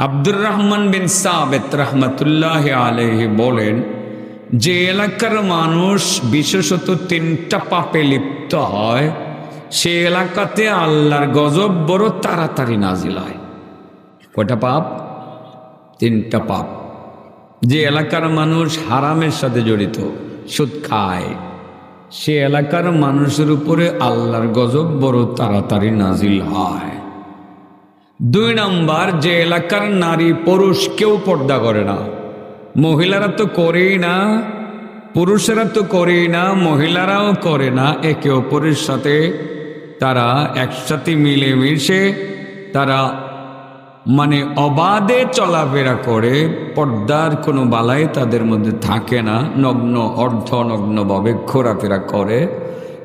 আব্দুর রহমান বিন সাবেত রহমতুল্লাহ আলহি বলেন, যে এলাকার মানুষ বিশেষত তিনটা পাপে লিপ্ত হয়, সে এলাকাতে আল্লাহর গজব বড় তাড়াতাড়ি নাজিল হয়। কয়টা পাপ? তিনটা পাপ। যে এলাকার মানুষ হারামের সাথে জড়িত, সুদ খায়, সে এলাকার মানুষের উপরে আল্লাহর গজব বড় তাড়াতাড়ি নাজিল হয়। দুই নাম্বার, যে এলাকার নারী পুরুষ কেউ পর্দা করে না। মহিলারা তো করেই না, পুরুষেরা তো করেই না, মহিলারাও করে না। একে অপরের সাথে তারা একসাথে মিলেমিশে তারা মানে অবাধে চলাফেরা করে। পর্দার কোনো বালাই তাদের মধ্যে থাকে না। নগ্ন অর্ধ নগ্নভাবে ঘোরাফেরা করে।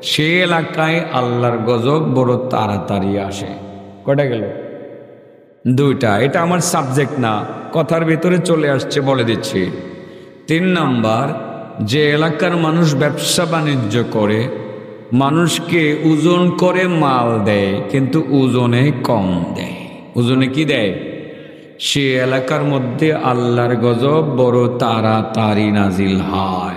সে এলাকায় আল্লাহর গজব বড় তাড়াতাড়ি আসে। কটা গেল? দুইটা, এটা আমার সাবজেক্ট না। কথার ভিতরে চলে আসছে, বলে দিচ্ছি। তিন নাম্বার, যে এলাকার মানুষ ব্যবসা বাণিজ্য করে, মানুষকে ওজন করে মাল দেয়, কিন্তু ওজনে কম দেয়। ওজনে কি দেয়? সে এলাকার মধ্যে আল্লাহর গজব, বড় তাড়াতাড়ি নাজিল হয়।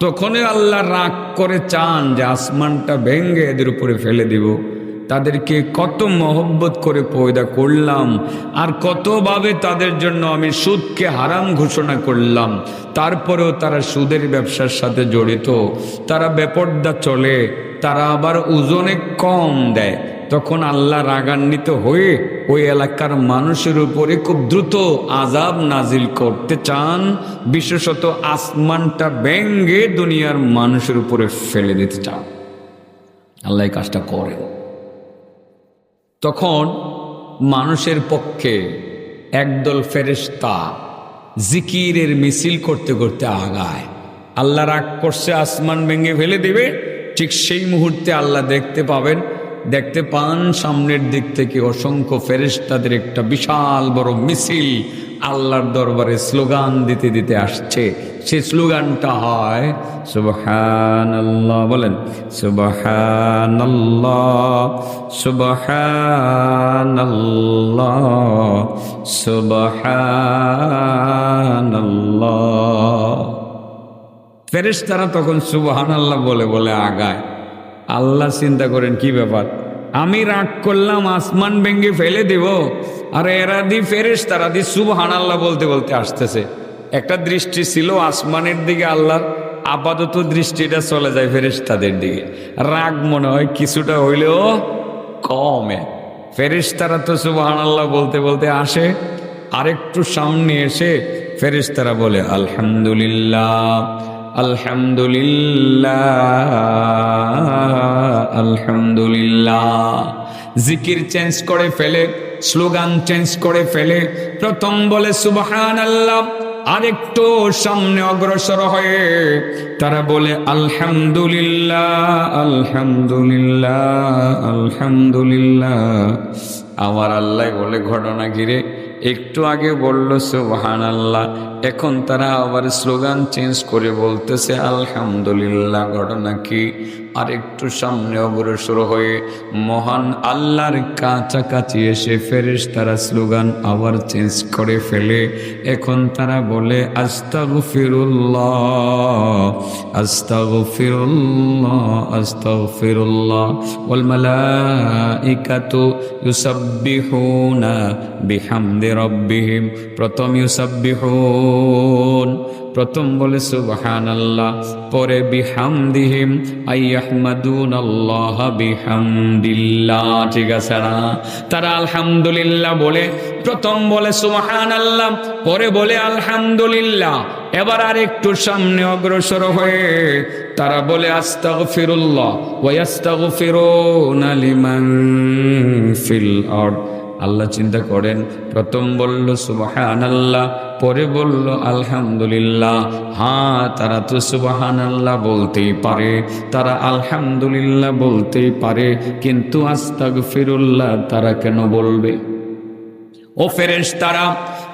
তখনই আল্লাহ রাগ করে চান যে আসমানটা ভেঙ্গে এদের উপরে ফেলে দিব। তাদেরকে কত মহব্বত করে পয়দা করলাম, আর কতভাবে তাদের জন্য আমি সুদকে হারাম ঘোষণা করলাম। তারপরেও তারা সুদের ব্যবসার সাথে জড়িত। তারা বেপর্দা চলে, তারা আবার ওজনে কম দেয়। তখন আল্লাহ রাগান্বিত হয়ে ওই এলাকার মানুষের উপরে খুব দ্রুত আজাব নাজিল করতে চান। বিশেষত আসমানটা ব্যঙ্গে দুনিয়ার মানুষের উপরে ফেলে দিতে চান। আল্লাহ কাজটা করেন। তখন মানুষের পক্ষে একদল ফেরেস্তা জিকিরের মিছিল করতে করতে আগায়। আল্লাহ রাগ করছে, আসমান ভেঙে ফেলে দেবে, ঠিক সেই মুহূর্তে আল্লাহ দেখতে পাবেন দেখতে পান, সামনের দিক থেকে অসংখ্য ফেরেশতাদের একটা বিশাল বড় মিছিল আল্লাহর দরবারে স্লোগান দিতে দিতে আসছে। সে স্লোগানটা হয় সুবহান আল্লাহ বলেন সুবহান আল্লাহ সুবহান আল্লাহ সুবহান আল্লাহ ফেরেশতারা তখন সুবহান আল্লাহ বলে বলে আগায়। আল্লাহ চিন্তা করেন, কি ব্যাপার? আমি রাগ করলাম, আসমান ভেঙ্গে ফেলে দেব। আর এরা দি ফেরেস তারা দি সুবহান আল্লাহ বলতে বলতে আসতেছে। একটা দৃষ্টি ছিল আসমানের দিকে আল্লাহর, আপাতত দৃষ্টিটা চলে যায় ফেরেস তাদের দিকে। রাগ মনে হয় কিছুটা হইলেও কমে। ফেরেস তারা তো সুবহান আল্লাহ বলতে বলতে আসে, আরেকটু সামনে এসে ফেরেস তারা বলে, আলহামদুলিল্লাহ। আলহামদুলিল্লাহ আলহামদুলিল্লাহ। জিকির চেঞ্জ করে ফেলে, স্লোগান চেঞ্জ করে ফেলে, প্রথম বলে সুবহান আল্লাহ আরেকটু সামনে অগ্রসর হয়ে, তারা বলে আলহামদুলিল্লাহ আলহামদুলিল্লাহ আলহামদুলিল্লাহ। আমার আল্লাহ বলে ঘটনা ঘিরে একটু আগে বলল সুবহান আল্লাহ এখন তারা আবার স্লোগান চেঞ্জ করে বলতেছে, আলহামদুলিল্লাহ। ঘটনা কি? আর একটু সামনে অগ্রসর হয়ে মহান আল্লাহর কাছাকাছি এসে ফেরেস তারা স্লোগান আবার চেঞ্জ করে ফেলে। এখন তারা বলে আস্তাগু ফিরুল্লাহ আস্তাগু ফিরুল্লাহ আস্তাগু ফিরুল্লাহ ওয়াল মালাইকাতু ইউসাব্বিহুনা বিহামদি রব্বিহিম প্রথম ইউসাব্বিহুন। প্রথম বলে সুবহান আল্লাহ পরে বিহামদিহিম আইয়াহমাদুন আল্লাহ বিহামদিল্লাহ, ঠিক আছে না? তারা আলহামদুলিল্লাহ বলে, প্রথম বলে সুবহান আল্লাহ পরে বলে আলহামদুলিল্লাহ। এবার আর একটু সামনে অগ্রসর হয়ে, তারা বলে আস্তাগফিরুল্লাহ ওয়া ইয়াস্তাগফিরুনা লিমান ফিল আরদ। আল্লাহ চিন্তা করেন, প্রথম বলল সুবাহান আল্লাহ পরে বলল, আলহামদুলিল্লাহ। হ্যাঁ তারা তো সুবাহান আল্লাহ বলতেই পারে, তারা আলহামদুলিল্লাহ বলতেই পারে, কিন্তু আস্তাগ ফিরুল্লাহ তারা কেন বলবে? ও ফেরেশ তারা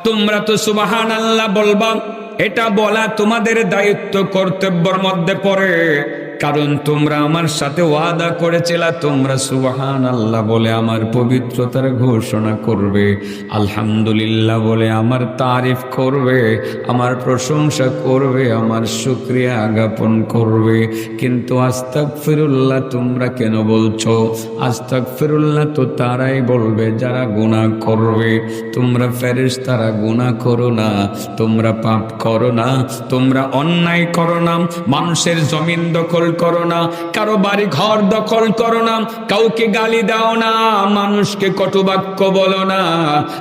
তোমরা তো সুবাহান আল্লাহ বলবা, এটা বলা তোমাদের দায়িত্ব, কর্তব্যর মধ্যে পড়ে। কারণ তোমরা আমার সাথে ওয়াদা করেছিলা, তোমরা সুবাহান আল্লাহ বলে আমার পবিত্রতার ঘোষণা করবে। আলহামদুলিল্লাহ বলে আমার তারিফ করবে, আমার প্রশংসা করবে, আমার শুক্রিয়া জ্ঞাপন করবে। কিন্তু আস্তাক ফিরুল্লাহ তোমরা কেন বলছো? আস্তাক ফিরুল্লাহ তো তারাই বলবে যারা গুণা করবে। তোমরা ফেরেস তারা গুণা করো না, তোমরা পাপ করো না, তোমরা অন্যায় করো না, মানুষের জমিন দখল করো না। কারও বাড়ি ঘর দখল করো না। কাউকে গালি দাও না। মানুষকে কটুবাক্য বলো না।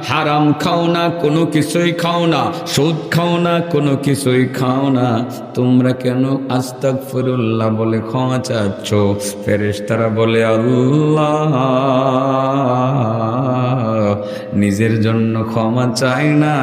হারাম খাও না, কোনো কিছুই খাও না। সুদ খাও না, কোনো কিছুই খাও না। তোমরা কেন আস্তাক ফিরুল্লাহ বলে ক্ষমা চাচ্ছ? ফেরেশতারা বলে, আল্লাহ। নিজের জন্য ক্ষমা চায় না।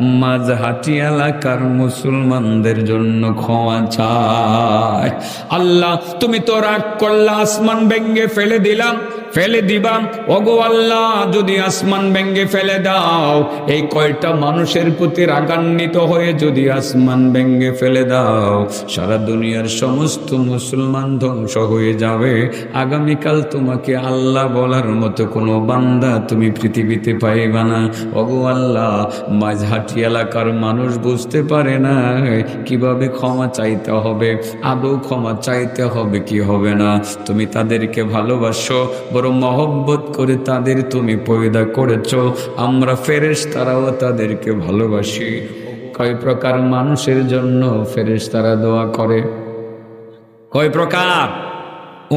মাঝহাটি এলাকার মুসলমানদের জন্য ক্ষমা চায়। আল্লাহ, তুমি তো রাগ করলা, আসমান ভেঙ্গে ফেলে দিলাম। ফেলে দিবাম ওগো আল্লাহ, যদি আসমান ভেঙ্গে ফেলে দাও, এই কয়টা মানুষের প্রতি রাগান্বিত হয়ে যদি আসমান ভেঙ্গে ফেলে দাও, সারা দুনিয়ার সমস্ত মুসলমান ধ্বংস হয়ে যাবে। আগামীকাল তোমাকে আল্লাহ বলার মতো কোনো বান্দা তুমি পৃথিবীতে পাইবা না। ওগো আল্লাহ, মাঝহাটি এলাকার মানুষ বুঝতে পারে না, কীভাবে ক্ষমা চাইতে হবে, আদৌ ক্ষমা চাইতে হবে কি হবে না। তুমি তাদেরকে ভালোবাসো বড় মহব্বত করে তাদের তুমি পয়দা করেছ। আমরা ফেরেশ তারাও তাদেরকে ভালোবাসি। কয় প্রকার মানুষের জন্য ফেরেশ তারা দোয়া করে? কয় প্রকার?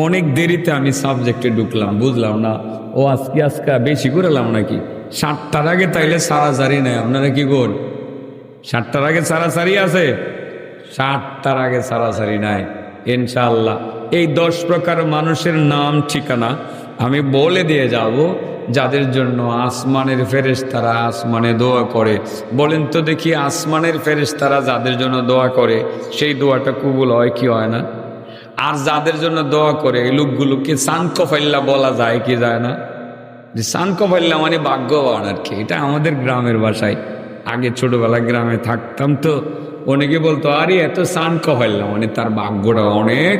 অনেক দেরিতে আমি সাবজেক্টে ঢুকলাম, বুঝলাম না। ও আজকে আজকে বেশি করেলাম নাকি? সাতটার আগে তাইলে সারা সারি নাই, আপনারা কি কর? সাতটার আগে সারা সারি আছে? সাতটার আগে সারা সারি নাই, ইনশাআল্লাহ। এই দশ প্রকার মানুষের নাম ঠিকানা আমি বলে দিয়ে যাব, যাদের জন্য আসমানের ফেরেশ তারা আসমানে দোয়া করে। বলেন তো দেখি আসমানের ফেরেশ তারা যাদের জন্য দোয়া করে, সেই দোয়াটা কবুল হয় কি হয় না? আর যাদের জন্য দোয়া করে, এই লোকগুলোকে সানকো ফাইল্লা বলা যায় কি যায় না? যে সানকো ফাইল্লা মানে ভাগ্যবান আর কি, এটা আমাদের গ্রামের ভাষায়। আগে ছোটবেলা গ্রামে থাকতাম তো, অনেকে বলতো, আরে, এত সানকো ফাইল্লা মানে তার ভাগ্যটা অনেক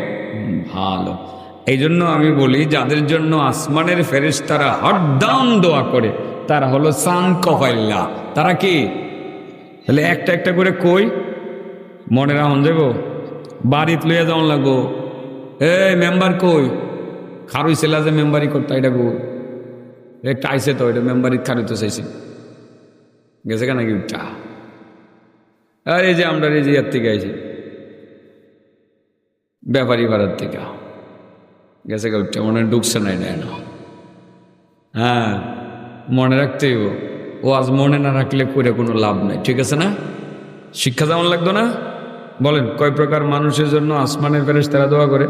ভালো। এই জন্য আমি বলি, যাদের জন্য আসমানের ফেরেস তারা হরদাম দোয়া করে, তারা হলো সানকো ফাইল্লা তারা কি? তাহলে একটা একটা করে কই? মনে রাখুন যাব বাড়িত লইয়া যাওয়ান লাগো এ মেম্বার কই? খারুই ছেলা যে মেম্বারি করতে, এটা গো একটা আইসে তো, এটা মেম্বারি খারুইতে চাইছি। গেছে কেন কি উঠা? আর এই যে আমরা এই যে ইয়ার থেকে আইছি। ব্যাপারী ভাড়ার থেকে। গেছে উঠটা মনে হয় ঢুকছে না না হ্যাঁ মনে রাখতেই। ও আজ মনে না রাখলে করে কোনো লাভ নাই, ঠিক আছে না? শিক্ষা যেমন লাগতো না, বলেন, কয় প্রকার মানুষের জন্য আসমানের ফেরেস তারা দোয়া করে?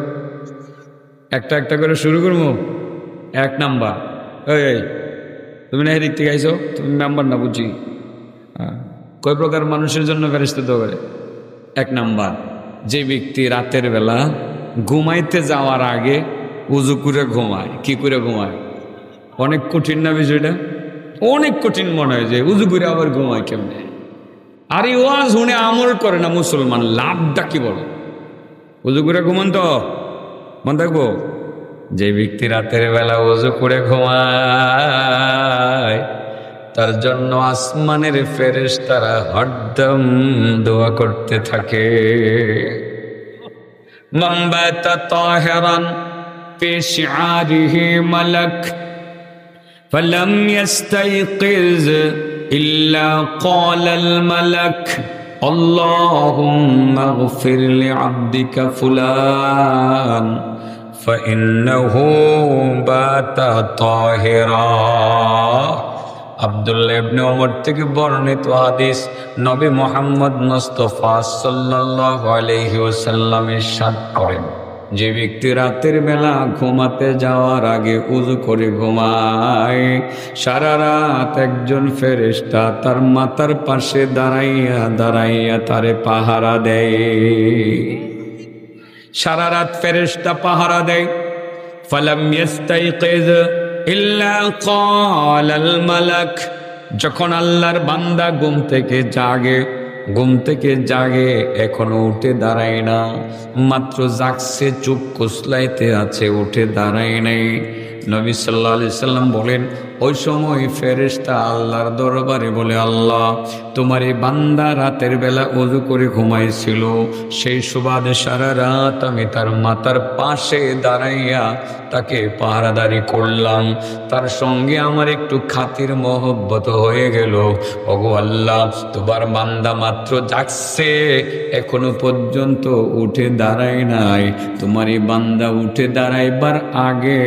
একটা একটা করে শুরু করব? এক নাম্বার। এই তুমি না এদিক থেকে আইছো? তুমি নাম্বার না, বুঝি? হ্যাঁ। কয় প্রকার মানুষের জন্য ফেরেস্তে দোয়া করে? এক নাম্বার, যে ব্যক্তি রাতের বেলা ঘুমাইতে যাওয়ার আগে উজু করে ঘুমায়। কি করে ঘুমায়? অনেক কঠিন না বিষয়টা? অনেক কঠিন মনে হয় যে উজু করে আবার ঘুমায় কেমনে? আর এই ওয়াজ শুনে আমল করে না মুসলমান, লাভটা কি বলে? উজু করে ঘুমান তো। মনে থাকব? যে ব্যক্তি রাতের বেলা উজু করে ঘুমায়, তার জন্য আসমানের ফেরেশ তারা হরদম দোয়া করতে থাকে। মাম্বাতা তাহেরান পেশারিহি মালাক فلم يستيقظ إلا قال الملك اللهم اغفر لعبدك فلان فإنه بات طاهرا আব্দুল্লাহ ইবনে ওমর থেকে বর্ণিত হাদিস নবী মোহাম্মদ মুস্তাফা সাল্লাল্লাহু আলাইহি ওয়াসাল্লাম ইরশাদ করেন যে ব্যক্তি রাতের বেলা ঘুমাতে যাওয়ার আগে উজু করে ঘুমায়, সারা রাত একজন ফেরেশতা তার মাথার পাশে দাঁড়াইয়া দাঁড়াইয়া তারে পাহারা দেয়। সারা রাত ফেরেশতা পাহারা দেয়। ফালাম ইল্লা যখন আল্লাহর বান্দা ঘুম থেকে জাগে ঘুম থেকে জাগে, এখনও উঠে দাঁড়ায় না। মাত্র জাগছে, চুপ কোসলাইতে আছে, উঠে দাঁড়ায় নাই। নবী সাল্লাহ আলি সাল্লাম বলেন, ওই সময় ফেরেশতা আল্লাহর দরবারে বলে, আল্লাহ, তোমার এই বান্দা রাতের বেলা অজু করে ঘুমাইছিল। সেই সুবাদে সারা রাত আমি তার মাতার পাশে দাঁড়াইয়া তাকে পাহারাদারি করলাম। তার সঙ্গে আমার একটু খাতির মহব্বত হয়ে গেল। ওগো আল্লাহ, তোমার বান্দা মাত্র যাচ্ছে এখনও পর্যন্ত উঠে দাঁড়ায় নাই। তোমার এই বান্দা উঠে দাঁড়াইবার আগে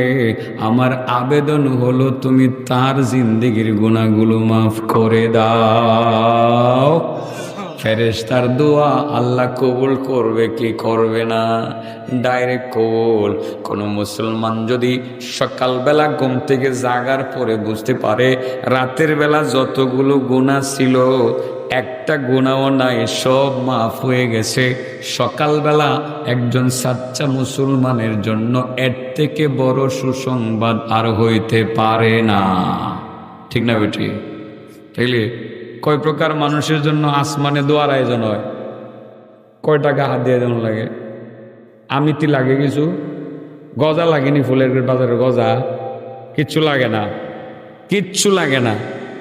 আমার আবেদন হলো তুমি তার জিন্দিগির গুণাগুলো মাফ করে দাও। ফেরেস্তার দোয়া আল্লাহ কবুল করবে, কি করবে না? ডাইরেক্ট কবুল। কোনো মুসলমান যদি সকালবেলা ঘুম থেকে জাগার পরে বুঝতে পারে, রাতের বেলা যতগুলো গুণা ছিল, একটা গুণাও নাই, সব মাফ হয়ে গেছে। সকালবেলা একজন সাচ্চা মুসলমানের জন্য এর থেকে বড় সুসংবাদ আর হইতে পারে না। ঠিক না বেটি? তাইলে কয় প্রকার মানুষের জন্য আসমানে দোয়ার আয়োজন হয়? কয় টাকা হাত দিয়ে যেন লাগে? আমিতি লাগে কিছু? গজা লাগেনি ফুলের বাজারের গজা? কিচ্ছু লাগে না। কিচ্ছু লাগে না।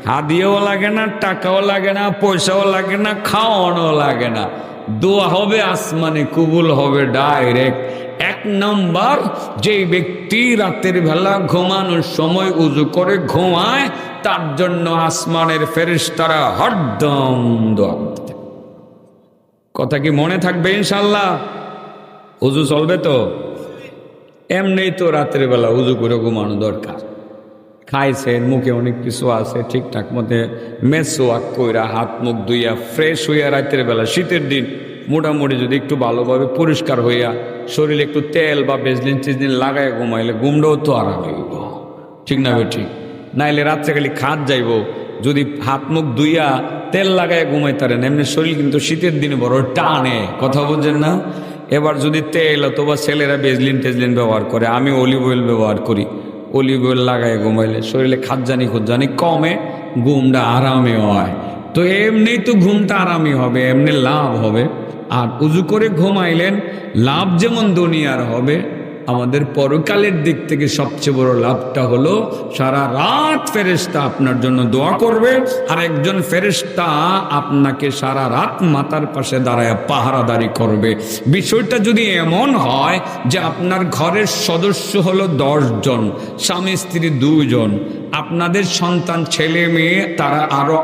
হাদিয়েও লাগে না, টাকাও লাগে না, পয়সাও লাগে না খাওয়ানো লাগে না। দোয়া হবে আসমানে, কবুল হবে ডাইরেক্ট। এক নম্বর যে ব্যক্তি রাতের বেলা ঘুমানোর সময় উজু করে ঘুমায়, তার জন্য আসমানের ফেরেশতারা হরদম দোয়া কথা কি মনে থাকবে ইনশাল্লাহ উজু চলবে তো? এমনি তো রাতের বেলা উজু করে ঘুমানো দরকার। খাইছেন মুখে অনেক কিছু আছে, ঠিকঠাক মতে মেসোয়াক কইরা হাত মুখ ধুইয়া ফ্রেশ হইয়া রাতের বেলা, শীতের দিন, মোটামুটি যদি একটু ভালোভাবে পরিষ্কার হইয়া শরীরে একটু তেল বা বেজলিন টেজলিন লাগায় ঘুমাইলে ঘুমটাও তো আরাম হইব। ঠিক না ঠিক নাইলে রাত্রে খালি খাত যাইব, যদি হাত মুখ ধুইয়া তেল লাগায় ঘুমাইতারেন, এমনি শরীর কিন্তু শীতের দিনে বড় টানে, কথা বুঝছেন না? এবার যদি তেল অথবা ছেলেরা বেজলিন টেজলিন ব্যবহার করে, আমি অলিভ অয়েল ব্যবহার করি। অলিভ অয়েল লাগায় ঘুমাইলে। শরীরে খাজানি খুদ্জানি কমে, ঘুমটা আরামে হয়। তো এমনি তো ঘুমটা আরামই হবে, এমনি লাভ হবে। আর উজু করে ঘুমাইলেন, লাভ যেমন দুনিয়ার হবে আমাদের পরকালের দিক থেকে সবচেয়ে বড় লাভটা হলো সারা রাত ফেরেস্তা আপনার জন্য দোয়া করবে আর একজন ফেরেস্তা আপনাকে সারা রাত মাতার পাশে দাঁড়ায় পাহারাদারি করবে। বিষয়টা যদি এমন হয় যে আপনার ঘরের সদস্য হলো জন স্বামী স্ত্রী দুজন আপনাদের সন্তান ছেলে মেয়ে, তারা আরও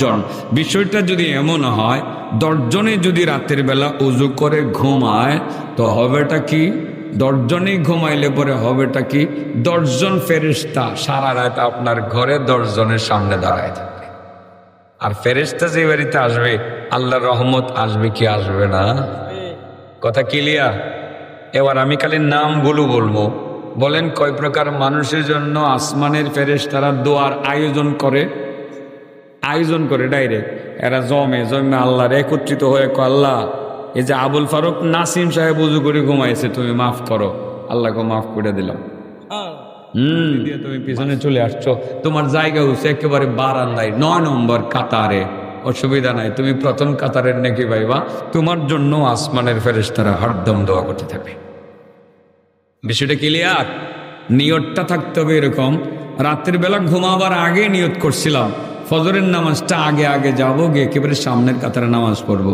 জন বিষয়টা যদি এমন হয়, দশজনে যদি রাতের বেলা উজু করে ঘুমায়, তো হবেটা কি? দশজনেই ঘুমাইলে পরে হবেটা কি? দশজন ফেরিস্তা সারা রাত আপনার ঘরে দশজনের সামনে দাঁড়ায় থাকবে। আর ফেরিস্তা যে বাড়িতে আসবে, আল্লাহর রহমত আসবে কি আসবে না? কথা ক্লিয়ার এবার আমি খালি নামগুলো বলব। বলেন, কয় প্রকার মানুষের জন্য আসমানের ফেরেশতারা দোয়ার আয়োজন করে? আয়োজন করে ডাইরেক্ট এরা জমে জমে আল্লাহর একত্রিত হয়ে কয়, আল্লাহ এই যে আবুল ফারুক নাসিম সাহেব উজু করে ঘুমাইছে, তুমি মাফ করো। আল্লাহকে মাফ করে দিলাম। হুম, তুমি পিছনে চলে আসছো। তোমার জায়গা হচ্ছে একেবারে বারান্দায়, নয় নম্বর কাতারে। অসুবিধা নাই, তুমি প্রথম কাতারের নাকি ভাইবা। তোমার জন্য আসমানের ফেরেশতারা হরদম দোয়া করতে থাকবে। বিষয়টা ক্লিয়ার নিয়তটা থাকতে হবে এরকম। রাতের বেলা ঘুমাবার আগে নিয়ত করছিলাম। ফজরের নামাজটা আগে আগে যাব, গিয়ে একেবারে সামনের কাতারে নামাজ পড়ব।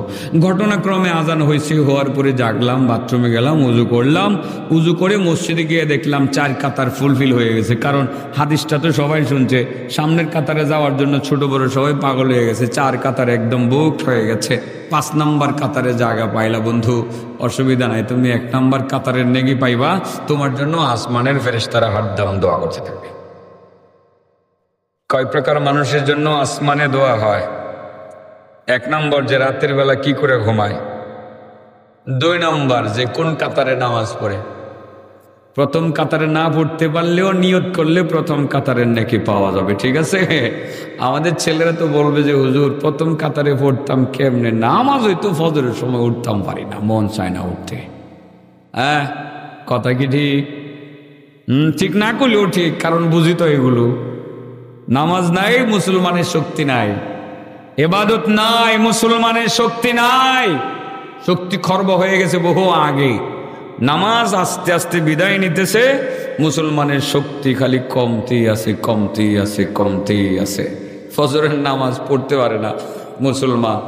ঘটনাক্রমে আজান হয়েছে, হওয়ার পরে জাগলাম, বাথরুমে গেলাম, উজু করলাম। উজু করে মসজিদে গিয়ে দেখলাম চার কাতার ফুলফিল হয়ে গেছে, কারণ হাদিসটা তো সবাই শুনছে। সামনের কাতারে যাওয়ার জন্য ছোট বড় সবাই পাগল হয়ে গেছে, চার কাতার একদম বুক হয়ে গেছে। পাঁচ নাম্বার কাতারে জায়গা পাইলা বন্ধু, অসুবিধা নাই, তুমি এক নাম্বার কাতারের নেগি পাইবা, তোমার জন্য আসমানের ফেরেশতারা হাত দাম দোয়া করতে থাকবে। কয় প্রকার মানুষের জন্য আসমানে দোয়া হয়? এক নম্বর যে রাতের বেলা কি করে ঘুমায়? দুই নম্বর যে কোন কাতারে নামাজ পড়ে? প্রথম কাতারে না পড়তে পারলেও নিয়ত করলে প্রথম কাতারের নাকি পাওয়া যাবে, ঠিক আছে? আমাদের ছেলেরা তো বলবে যে, হুজুর, প্রথম কাতারে পড়তাম কেমনে? নামাজ হয়তো ফজরের সময় উঠতাম পারি না, মন চায় না উঠতে। হ্যাঁ কথা কি ঠিক? ঠিক না করলেও ঠিক, কারণ বুঝি তো এগুলো। নামাজ নাই, মুসলমানের শক্তি নাই। এবাদত নাই, মুসলমানের শক্তি নাই। শক্তি খর্ব হয়ে গেছে বহু আগে। নামাজ আস্তে আস্তে বিদায় নিতেছে, মুসলমানের শক্তি খালি কমতেই আছে কমতেই আছে কমতেই আছে। ফজরের নামাজ পড়তে পারে না মুসলমান।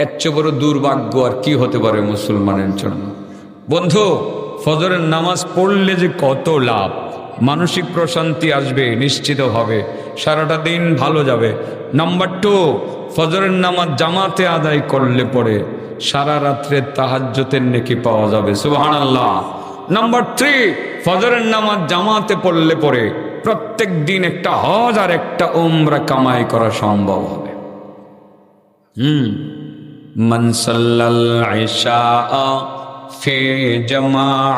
এর চেয়ে বড় দুর্ভাগ্য আর কি হতে পারে মুসলমানের জন্য? বন্ধু, ফজরের নামাজ পড়লে যে কত লাভ? মানসিক প্রশান্তি আসবে, নিশ্চিত হবে। সারাটা দিন ভালো যাবে। নাম্বার টু ফজরের নামাজ জামাতে আদায় করলে পরে সারা রাত্রে তাহাজ্যতের নেকি পাওয়া যাবে। সুবাহান আল্লাহ নাম্বার থ্রি ফজরের নামাজ জামাতে পড়লে পরে প্রত্যেক দিন একটা হজ আর একটা ওমরা কামাই করা সম্ভব হবে। হুম। মনসাল্লাল আয়সা ফে জামা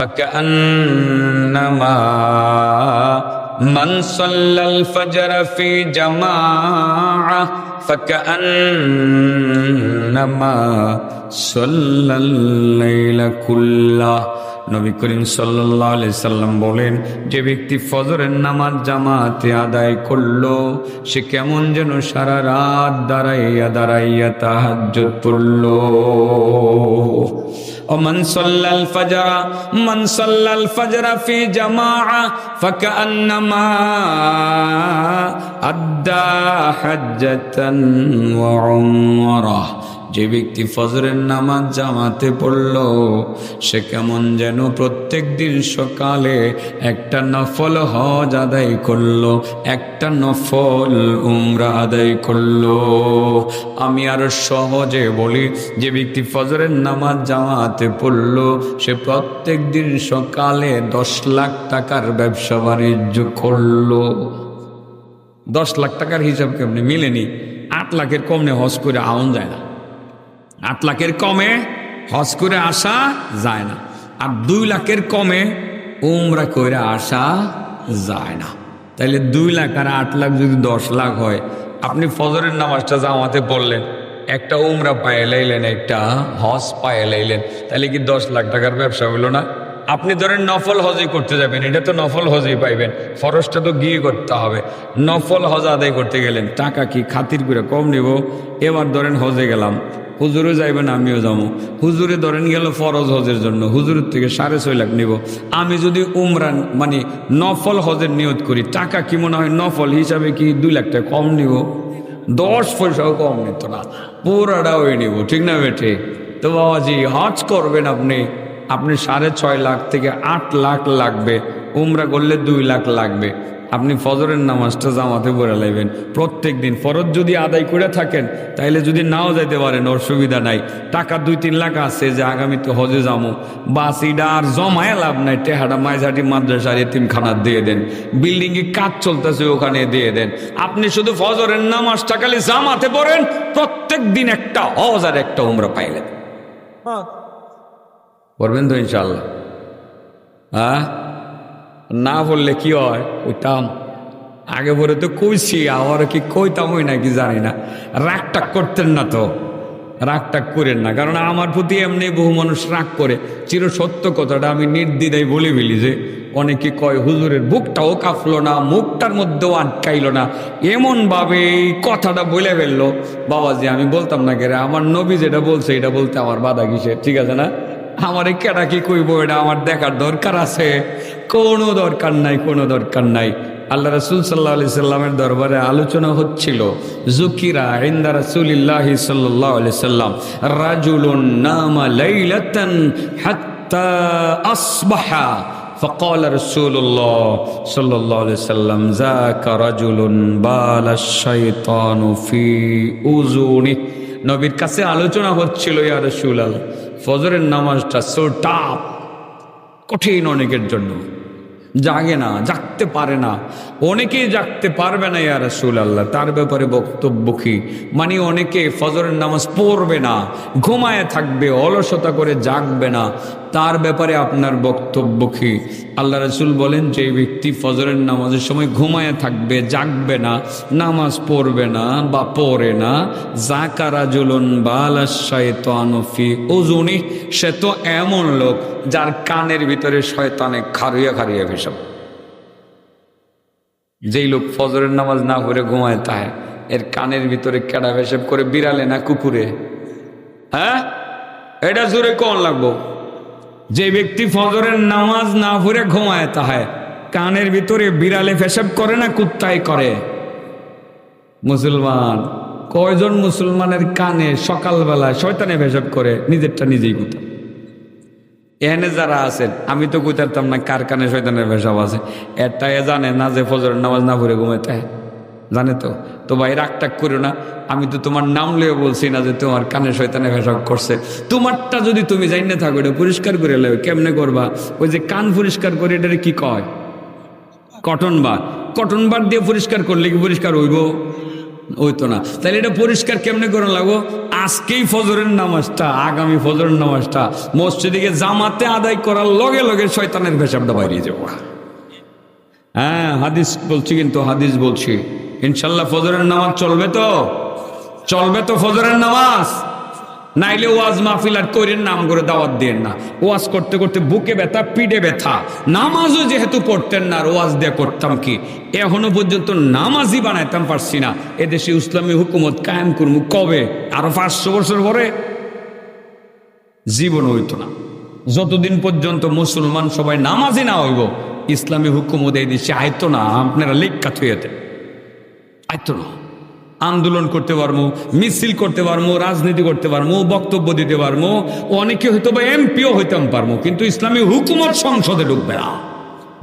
فكأنما من صلى الفجر في جماعة فكأنما صلى الليل كله নবী করিম সাল্লাহ সাল্লাম বলেন যে ব্যক্তি ফজরের নামাজ জামাতে আদায় করলো সে কেমন যেন সারা রাত দাঁড়াইয়া দাঁড়াইয়া তাহাজ্জুদ পড়লো ومن صلى الفجر من صلى الفجر في جماعة فكأنما أدى حجة وعمره যে ব্যক্তি ফজরের নামাজ জামাতে পড়ল, সে কেমন যেন প্রত্যেক দিন সকালে একটা নফল হজ আদায় করল, একটা নফল উমরা আদায় করল। আমি আরও সহজে বলি, যে ব্যক্তি ফজরের নামাজ জামাতে পড়ল, সে প্রত্যেক দিন সকালে দশ লাখ টাকার ব্যবসা বাণিজ্য করল। দশ লাখ টাকার হিসাব কেমনি মিলেনি? আট লাখের কমনে হজ করে আউন যায় না। আট লাখের কমে হজ করে আসা যায় না। আর দুই লাখের কমে উমরা করে আসা যায় না। তাইলে দুই লাখ আর আট লাখ যদি দশ লাখ হয়, আপনি ফজরের নামাজটা জামাতে পড়লেন, একটা উমরা পায়ে লাইলেন, একটা হজ পায়ে লাইলেন তাহলে কি দশ লাখ টাকার ব্যবসা হলো না? আপনি ধরেন নফল হজই করতে যাবেন, এটা তো নফল হজই পাইবেন, ফরজটা তো গিয়ে করতে হবে। নফল হজ আদায় করতে গেলেন, টাকা কি খাতির করে কম নিব? এবার ধরেন হজে গেলাম, হুজুরে যাইবেন আমিও যাব। হুজুরে ধরেন গেল ফরজ হজের জন্য, হুজুরের থেকে সাড়ে ছয় লাখ নিব। আমি যদি উমরান মানে নফল হজের নিয়ত করি, টাকা কি মনে হয় নফল হিসাবে কি দুই লাখ টাকা কম নিব? দশ পয়সাও কম নিত না পুরাটা ওই নিব, ঠিক না বেঠে? তো বাবাজি, হজ করবেন আপনি। আপনি সাড়ে ছয় লাখ থেকে আট লাখ লাগবে, উমরা করলে দুই লাখ লাগবে। আপনি ফজরের নামাজটা জামাতে পড়ে লাইবেন। প্রত্যেক দিন ফরজ যদি আদায় করে থাকেন, তাইলে যদি নাও যাইতে পারেন অসুবিধা নাই। টাকা দুই তিন লাখ আছে যে আগামীতে হজে যাব বাস আর জমায় লাভ নাই, টেহাটা মাইঝাটি মাদ্রাসার এতিমখানা দিয়ে দেন। বিল্ডিংয়ে কাজ চলতেছে, ওখানে দিয়ে দেন। আপনি শুধু ফজরের নামাজটা খালি জামাতে পড়েন, প্রত্যেক দিন একটা হজ আর একটা উমরা পাইলেন। পড়বেন তো ইনশাল্লাহ হ্যাঁ? না বললে কি হয়? কইতাম, আগে পরে তো কইছি, আবার কি কইতাম ওই নাকি জানি না। রাগটাক করতেন না তো, রাগটাক করেন না। কারণ আমার প্রতি এমনি বহু মানুষ রাগ করে। চির সত্য কথাটা আমি নির্দ্বিধায় বলে ফেলি যে, অনেকে কয়, হুজুরের বুকটাও কাঁপলো না, মুখটার মধ্যেও আটকাইলো না। এমনভাবে এই কথাটা বলে ফেলল। বাবা যে আমি বলতাম না কেরে আমার নবী যেটা বলছে, এটা বলতে আমার বাধা কিসের? ঠিক আছে না? আমার এই কেটা কি কইব এটা আমার দেখার দরকার আছে কোনো দরকার নাই কোনো দরকার নাই আল্লাহ রসুল সাল্লাহ আলি সাল্লামের দরবারে আলোচনা হচ্ছিল জুকিরা ইন্দা রসুলিল্লাহ সাল্লাহ আলি সাল্লাম রাজুলুন নামা লাইলাতান হাত্তা আসবাহা فقال رسول الله صلى الله عليه وسلم ذاك رجل بال الشيطان في أذنه নবীর কাছে আলোচনা হচ্ছিল ইয়া রাসূলুল্লাহ ফজরের নামাজটা সো টাপ কঠিন অনেকের জন্য। জাগে না, জাগতে পারে না। অনেকেই জাগতে পারবে না, ইয়া রসুল আল্লাহ তার ব্যাপারে বক্তব্য কি? মানে অনেকে ফজরের নামাজ পড়বে না, ঘুমায় থাকবে, অলসতা করে জাগবে না। তার ব্যাপারে আপনার বক্তব্য কি? আল্লাহ রসুল বলেন, যে ব্যক্তি ফজরের নামাজের সময় ঘুমায় থাকবে, জাগবে না, নামাজ পড়বে না বা পড়ে না যা কারা জুলন বালাশায়তানফি ওজুনি সে তো এমন লোক যার কানের ভিতরে শয়তানে খারুয়া খারুয়া ভেসব যেই লোক ফজরের নামাজ না করে ঘুমায় তাহে, এর কানের ভিতরে কেডা ভেসেব করে বিড়ালে না কুকুরে? হ্যাঁ? এটা জোরে কোন লাগবো? যে ব্যক্তি ফজরের নামাজ না পড়ে ঘুমায় তাহায়, কানের ভিতরে বিড়ালে ফেসব করে না কুত্তাই করে? মুসলমান, কয়জন মুসলমানের কানে সকালবেলা শয়তানে ভেসব করে? নিজেরটা নিজেই কুতা এনে যারা আছেন, আমি তো কুতারতাম না কার কানে শয়তানের ভেসব আছে। একটা এ জানে না যে ফজরের নামাজ না পড়ে ঘুমাইতে হয়। জানে তো? তো ভাই, রাগ টাক করো না। আমি তো তোমার নাম লিয়ে বলছি না যে তোমার কানে শয়তানে ভেসব করছে। তোমারটা যদি তুমি জানি না থাকো, এটা পরিষ্কার করে লেবে কেমনে করবা? ওই যে কান পরিষ্কার করে, এটারে কি কয়? কটন বার কটন বার দিয়ে পরিষ্কার করলে কি পরিষ্কার হইব? হইতো না। তাহলে এটা পরিষ্কার কেমনে করে লাগবো? আজকেই ফজরের নামাজটা, আগামী ফজরের নামাজটা। মসজিদে জামাতে আদায় করার লগে লগে শয়তানের ভেসাবটা বাইরে যাব হ্যাঁ হাদিস বলছি কিন্তু হাদিস বলছি। ইনশাল্লাহ ফজরের নামাজ চলবে তো? চলবে তো ফজরের নামাজ? নাইলে ওয়াজ মাহফিল আর কইরেন নাম করে দাওয়াত দিয়েন না। ওয়াজ করতে করতে বুকে ব্যথা, পিঠে ব্যথা। নামাজও যেহেতু পড়তেন না, আর ওয়াজ দিয়ে করতাম কি? এখনও পর্যন্ত নামাজই বানাইতাম পারছি না। এদেশে ইসলামী হুকুমত কায়েম করব কবে? আরও পাঁচশো বছর পরে? জীবন হইতো না। যতদিন পর্যন্ত মুসলমান সবাই নামাজই না হইব, ইসলামী হুকুমত এই দেশে আইতো না, আপনারা লেখা থুয়েতে আইতো না আন্দোলন করতে পারব মিছিল করতে পারব রাজনীতি করতে পারব বক্তব্য দিতে পারব অনেকে হয়তো বা এমপিও হইতাম পারব কিন্তু ইসলামী হুকুমত সংসদে ঢুকবে না।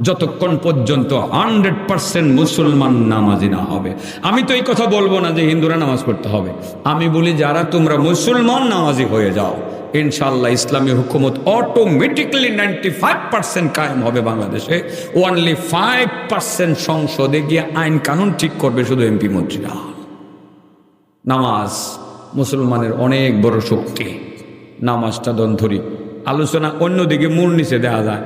যতক্ষণ পর্যন্ত হান্ড্রেড পার্সেন্ট মুসলমান নামাজি না হবে। আমি তো এই কথা বলব না যে হিন্দুরা নামাজ পড়তে হবে। আমি বলি, যারা তোমরা মুসলমান নামাজি হয়ে যাও ইনশাল্লাহ ইসলামী হুকুমত অটোমেটিক্যালি নাইনটি ফাইভ পার্সেন্ট কায়েম হবে বাংলাদেশে। ওনলি ফাইভ পার্সেন্ট সংসদে গিয়ে আইন কানুন ঠিক করবে শুধু এমপি মন্ত্রীরা। নামাজ মুসলমানের অনেক বড় শক্তি। নামাজটা দন ধরি। আলোচনা অন্যদিকে মূল নিচে দেওয়া যায়।